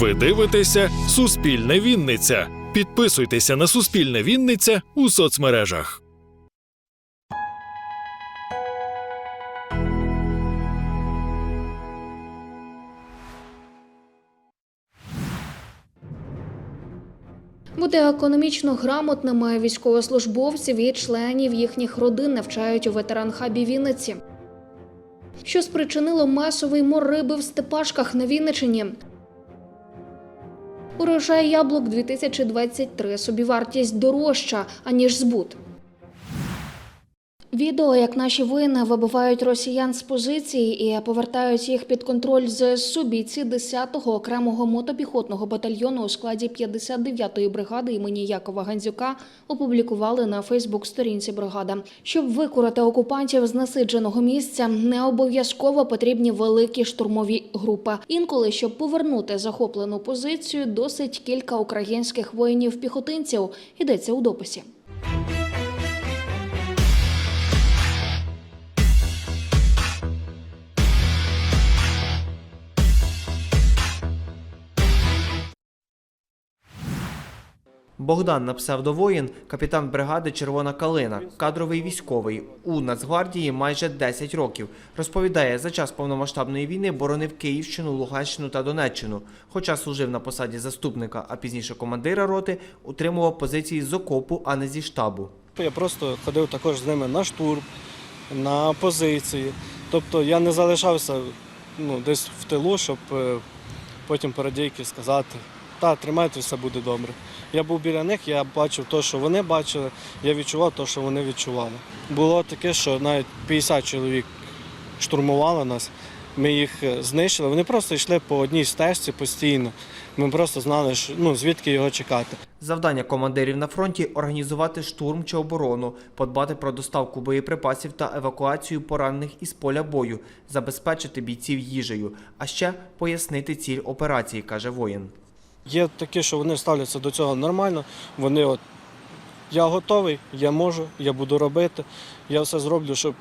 Ви дивитеся Суспільне Вінниця. Підписуйтеся на Суспільне Вінниця у соцмережах. Бути економічно грамотними військовослужбовців і членів їхніх родин навчають у ветеранхабі Вінниці. Що спричинило масовий мор риби в степашках на Вінничині? Урожай яблук 2023. Собівартість дорожча, аніж збут. Відео, як наші воїни вибивають росіян з позиції і повертають їх під контроль ЗСУ бійці 10-го окремого мотопіхотного батальйону у складі 59-ї бригади імені Якова Гандзюка опублікували на Фейсбук-сторінці бригада. Щоб викурити окупантів з насидженого місця, не обов'язково потрібні великі штурмові групи. Інколи, щоб повернути захоплену позицію, досить кілька українських воїнів-піхотинців. Йдеться у дописі. Богдан на псевдовоїн, капітан бригади Червона калина, кадровий військовий у Нацгвардії майже 10 років. Розповідає, за час повномасштабної війни боронив Київщину, Луганщину та Донеччину. Хоча служив на посаді заступника, а пізніше командира роти, утримував позиції з окопу, а не зі штабу. Я просто ходив також з ними на штурм, на позиції. Тобто я не залишався ну, десь в тилу, щоб е, потім парадійки сказати, та тримайте, все буде добре. Я був біля них, я бачив те, що вони бачили, я відчував те, що вони відчували. Було таке, що навіть 50 чоловік штурмувало нас, ми їх е, знищили. Вони просто йшли по одній стежці постійно. Ми просто знали, що, ну, звідки його чекати. Завдання командирів на фронті організувати штурм чи оборону, подбати про доставку боєприпасів та евакуацію поранених із поля бою, забезпечити бійців їжею, а ще пояснити ціль операції, каже воїн. Є такі, що вони ставляться до цього нормально. Вони от я готовий, я можу, я буду робити, я все зроблю, щоб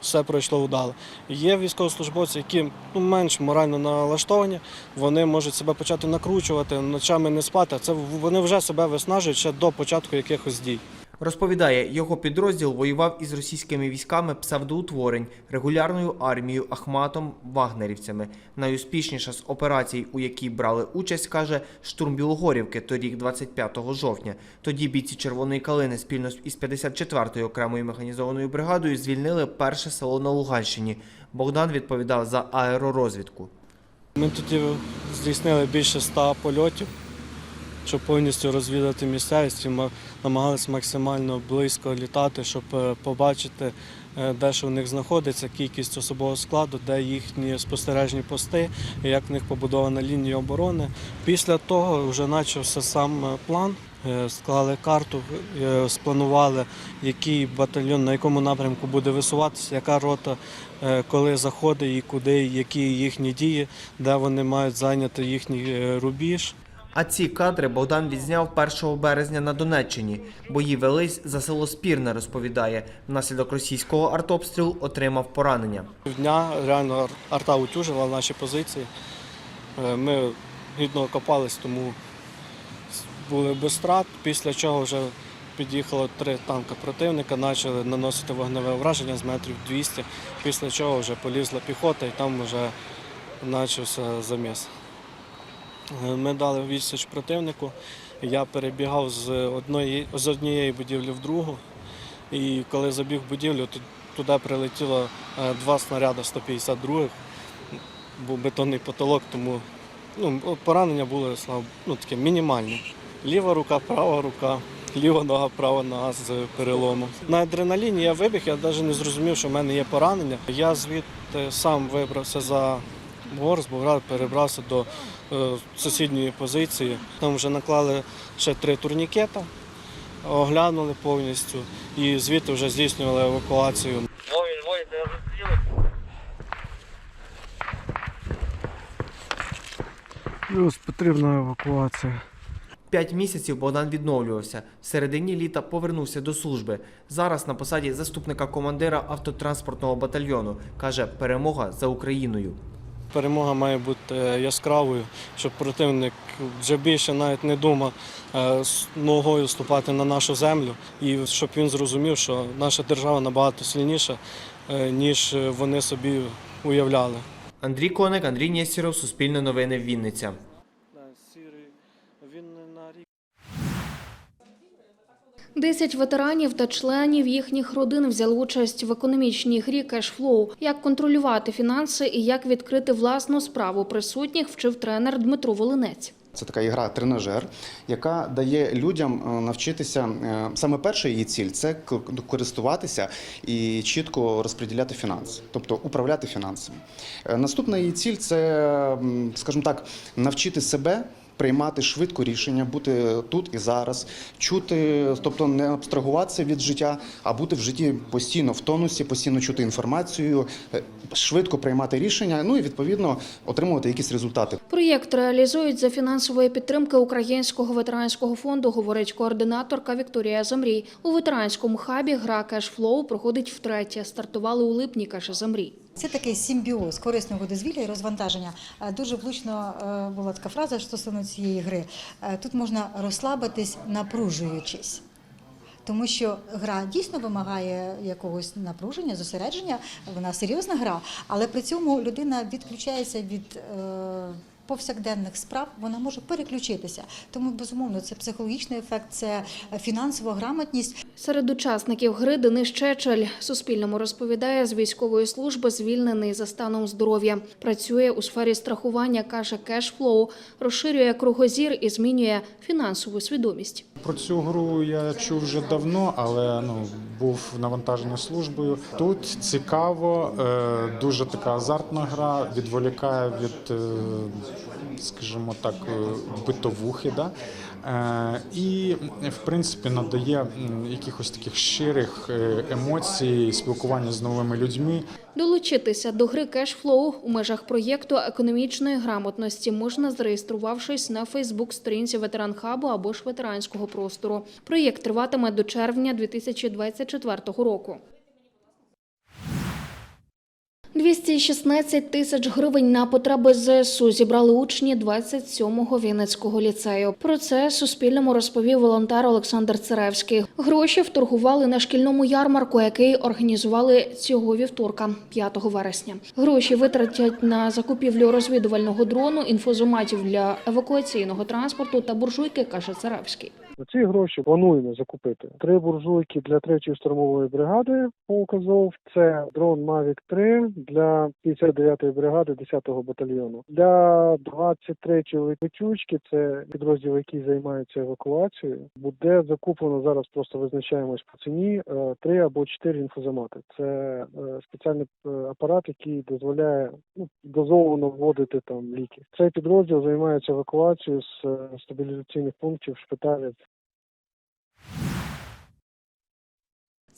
все пройшло вдало. Є військовослужбовці, які ну, менш морально налаштовані, вони можуть себе почати накручувати, ночами не спати. Це вони вже себе виснажують ще до початку якихось дій. Розповідає, його підрозділ воював із російськими військами псевдоутворень, регулярною армією, Ахматом, вагнерівцями. Найуспішніша з операцій, у якій брали участь, каже штурм Білогорівки торік, 25 жовтня. Тоді бійці Червоної калини спільно із 54-ю окремою механізованою бригадою звільнили перше село на Луганщині. Богдан відповідав за аеророзвідку. Ми тоді здійснили більше ста польотів, щоб повністю розвідати місцевість. І ми намагалися максимально близько літати, щоб е, побачити, е, де що в них знаходиться, кількість особового складу, де їхні спостережні пости, як в них побудована лінія оборони. Після того вже почався сам е, план. Склали карту, спланували, який батальйон на якому напрямку буде висуватися, яка рота, коли заходить і куди, які їхні дії, де вони мають зайняти їхній рубіж. А ці кадри Богдан відзняв 1 березня на Донеччині. Бої велись за село Спірне, розповідає. Внаслідок російського артобстрілу отримав поранення. Дня реально арта утюжила наші позиції. Е, Ми гідно окопались, тому були без страт. Після чого вже під'їхало три танка противника, почали наносити вогневе враження з метрів 200, після чого вже полізла піхота і там вже почався заміс. Е, Ми дали відсіч противнику. Я перебігав з одної, з однієї будівлі в другу. І коли забіг в будівлю, туди прилетіло е, два снаряди 152-х. Був бетонний потолок, тому ну, поранення були ну, таке мінімальне. Ліва рука, права рука, ліва нога, права нога з переломом. На адреналіні я вибіг, я навіть не зрозумів, що в мене є поранення. Я звідти сам вибрався за гор, з перебрався до е, сусідньої позиції. Там вже наклали ще три турнікета, оглянули повністю і звідти вже здійснювали евакуацію. Плюс потрібна евакуація. П'ять місяців Богдан відновлювався. В середині літа повернувся до служби. Зараз на посаді заступника командира автотранспортного батальйону. Каже, перемога за Україною. Перемога має бути е, яскравою, щоб противник вже більше навіть не думав е, з ногою ступати на нашу землю, і щоб він зрозумів, що наша держава набагато сильніша, е, ніж вони собі уявляли. Андрій Коник, Андрій Нєсіров, Суспільне новини, Вінниця. Він на рік. Десять ветеранів та членів їхніх родин взяли участь в економічній грі «Кешфлоу». Як контролювати фінанси і як відкрити власну справу присутніх, вчив тренер Дмитро Волинець. Це така ігра тренажер, яка дає людям е, навчитися е, саме перша її ціль це користуватися і чітко розподіляти фінанси, тобто управляти фінансами. Е, Наступна її ціль це, скажімо так, навчити себе. Приймати швидко рішення, бути тут і зараз, чути, тобто не абстрагуватися від життя, а бути в житті постійно в тонусі, постійно чути інформацію, е, швидко приймати рішення, ну і відповідно отримувати якісь результати. Проєкт реалізують за фінансової підтримки Українського ветеранського фонду, говорить координаторка Вікторія Замрій. У ветеранському хабі гра «Кешфлоу» проходить втретє. Стартували у липні, каже Замрій. Це такий симбіоз корисного дозвілля і розвантаження. Е, Дуже влучно е, була така фраза стосовно цієї гри. Е, Тут можна розслабитись, напружуючись. Тому що гра дійсно вимагає якогось напруження, зосередження, вона серйозна гра, але при цьому людина відключається від е, повсякденних справ, вона може переключитися. Тому, безумовно, це психологічний ефект, це фінансова грамотність. Серед учасників гри Денис Чечель Суспільному розповідає з військової служби, звільнений за станом здоров'я. Працює у сфері страхування, каже кешфлоу, розширює кругозір і змінює фінансову свідомість. Про цю гру я чув вже давно, але ну був навантажений службою. Тут цікаво, е, дуже така азартна гра, відволікає від, е, скажімо так, е, битовухи. Да? Е, І в принципі надає якихось таких щирих е, емоцій, спілкування з новими людьми. Долучитися до гри кешфлоу у межах проєкту економічної грамотності можна, зареєструвавшись на Фейсбук-сторінці ветеранхабу або ж ветеранського простору. Проєкт триватиме до червня 2024 року. 216 тисяч гривень на потреби ЗСУ зібрали учні 27-го Вінницького ліцею. Про це Суспільному розповів волонтер Олександр Царевський. Гроші вторгували на шкільному ярмарку, який організували цього вівторка, 5 вересня. Гроші витратять на закупівлю розвідувального дрону, інфозоматів для евакуаційного транспорту та буржуйки, каже Царевський. На ці гроші плануємо закупити три буржуйки для третьої штурмової бригади по Азов. Це дрон Mavic 3 для 59-ї бригади 10-го батальйону. Для 23-ї летючки, це підрозділ, який займається евакуацією. Буде закуплено зараз. Просто визначаємось по ціні е, три або чотири інфузомати. Це е, спеціальний е, апарат, який дозволяє ну, дозовано вводити там ліки. Цей підрозділ займається евакуацією з стабілізаційних пунктів шпиталів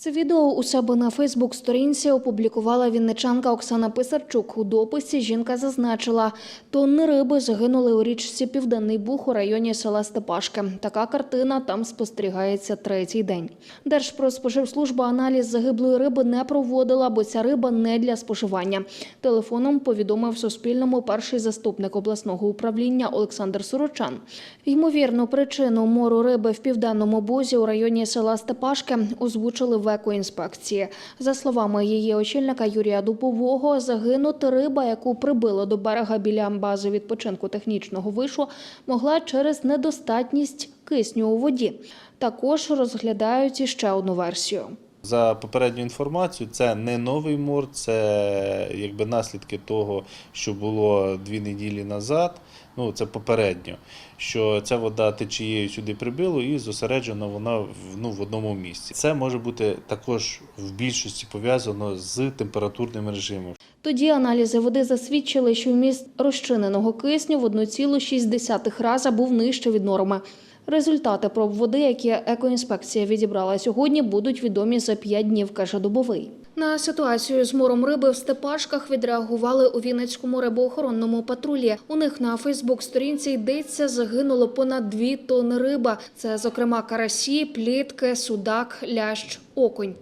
Це відео у себе на Фейсбук-сторінці опублікувала вінничанка Оксана Писарчук. У дописі жінка зазначила, тонни риби загинули у річці Південний Буг у районі села Степашки. Така картина там спостерігається третій день. Держпродспоживслужба аналіз загиблої риби не проводила, бо ця риба не для споживання. Телефоном повідомив Суспільному перший заступник обласного управління Олександр Сорочан. Ймовірну причину мору риби в південному бузі у районі села Степашки озвучили в екоінспекції. За словами її очільника Юрія Дубового, загинути риба, яку прибило до берега біля бази відпочинку технічного вишу, могла через недостатність кисню у воді. Також розглядають іще одну версію. За попередню інформацію, це не новий мор, це якби наслідки того, що було дві неділі назад. Ну, це попередньо, що ця вода течією сюди прибило і зосереджена вона в, ну, в одному місці. Це може бути також в більшості пов'язано з температурним режимом. Тоді аналізи води засвідчили, що вміст розчиненого кисню в 1,6 рази був нижче від норми. Результати проб води, які екоінспекція відібрала сьогодні, будуть відомі за 5 днів, каже Дубовий. На ситуацію з мором риби в степашках відреагували у Вінницькому рибоохоронному патрулі. У них на Фейсбук-сторінці йдеться, загинуло понад дві тонни риба. Це, зокрема, карасі, плітки, судак, лящ, окунь.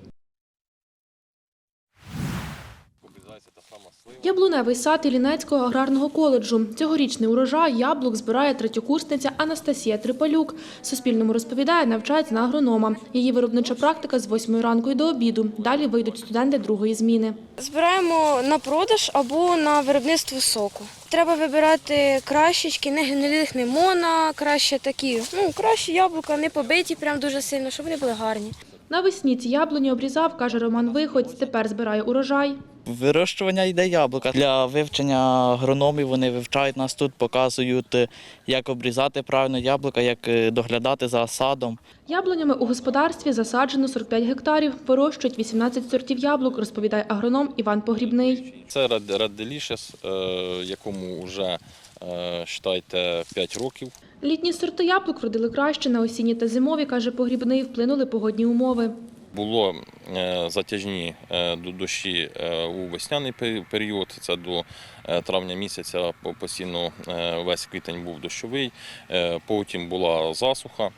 Яблуневий сад Іллінецького аграрного коледжу. Цьогорічний урожай яблук збирає третьокурсниця Анастасія Трипалюк. Суспільному розповідає, навчається на агронома. Її виробнича практика з 8 ранку й до обіду. Далі вийдуть студенти другої зміни. Збираємо на продаж або на виробництво соку. Треба вибирати кращечки, не гнилих не мона, краще такі, ну, кращі яблука, не побиті прям дуже сильно, щоб вони були гарні. Навесні ці яблуні обрізав, каже Роман Виходь. Тепер збирає урожай. Вирощування йде яблука. Для вивчення агрономів вони вивчають нас тут, показують, е, як обрізати правильно яблука, як е, доглядати за садом. Яблунями у господарстві засаджено 45 гектарів. Вирощують 18 сортів яблук, розповідає агроном Іван Погрібний. Це е, якому вже е, считайте 5 років. Літні сорти яблук вродили краще на осінні та зимові, каже Погрібний, вплинули погодні умови. Було затяжні е, до- дощі е, у весняний період, це до е, травня місяця постійно е, весь квітень був дощовий, Е, потім була засуха.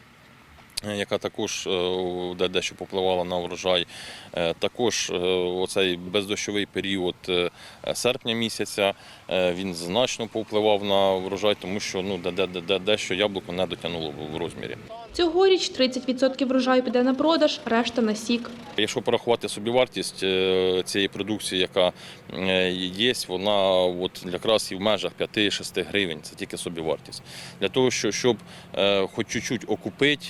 е, Яка також е, дещо попливала на врожай. Е, Також е, оцей бездощовий період е, серпня місяця е, він значно повпливав на врожай, тому що ну, де, де, де- де, дещо яблуко не дотягнуло в розмірі. Цьогоріч 30% врожаю піде на продаж, решта на сік. Якщо порахувати собівартість е, цієї продукції, яка е, є, вона от якраз і в межах 5-6 гривень. Це тільки собівартість. Для того, щоб е, хоч чуть-чуть окупити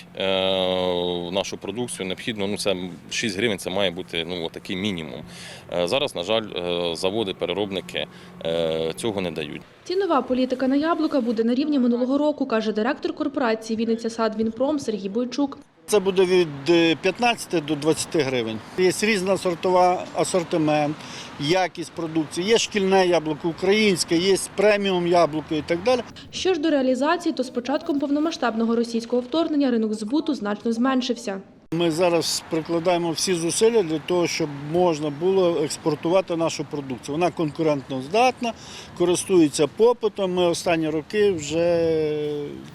нашу продукцію, необхідно ну це 6 гривень. Це має бути ну такий мінімум. Зараз, на жаль, заводи, переробники цього не дають. Цінова політика на яблука буде на рівні минулого року, каже директор корпорації Вінниця Сад Вінпром Сергій Бойчук. Це буде від е, 15 до 20 гривень. Є різна сортова асортимент, якість продукції. Є шкільне яблуко українське, є преміум яблуко і так далі. Що ж до реалізації, то з початком повномасштабного російського вторгнення ринок збуту значно зменшився. Ми зараз прикладаємо всі зусилля для того, щоб можна було експортувати нашу продукцію. Вона конкурентно здатна, користується попитом. Ми останні роки вже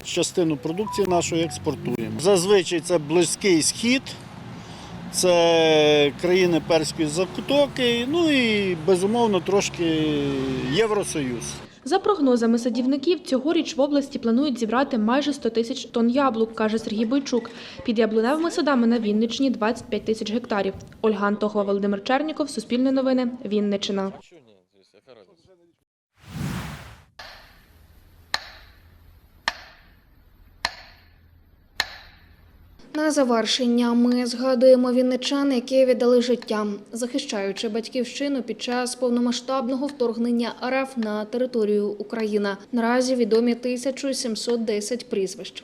частину продукції нашої експортуємо. Зазвичай це близький схід, це країни Перської закутоки, ну і безумовно трошки Євросоюз. За прогнозами садівників, цьогоріч в області планують зібрати майже 100 тисяч тонн яблук, каже Сергій Бойчук. Під яблуневими садами на Вінниччині 25 тисяч гектарів. Ольга Антохова, Володимир Черніков, Суспільне новини, Вінниччина. На завершення ми згадуємо вінничан, які віддали життя, захищаючи батьківщину під час повномасштабного вторгнення РФ на територію України. Наразі відомі 1710 прізвищ.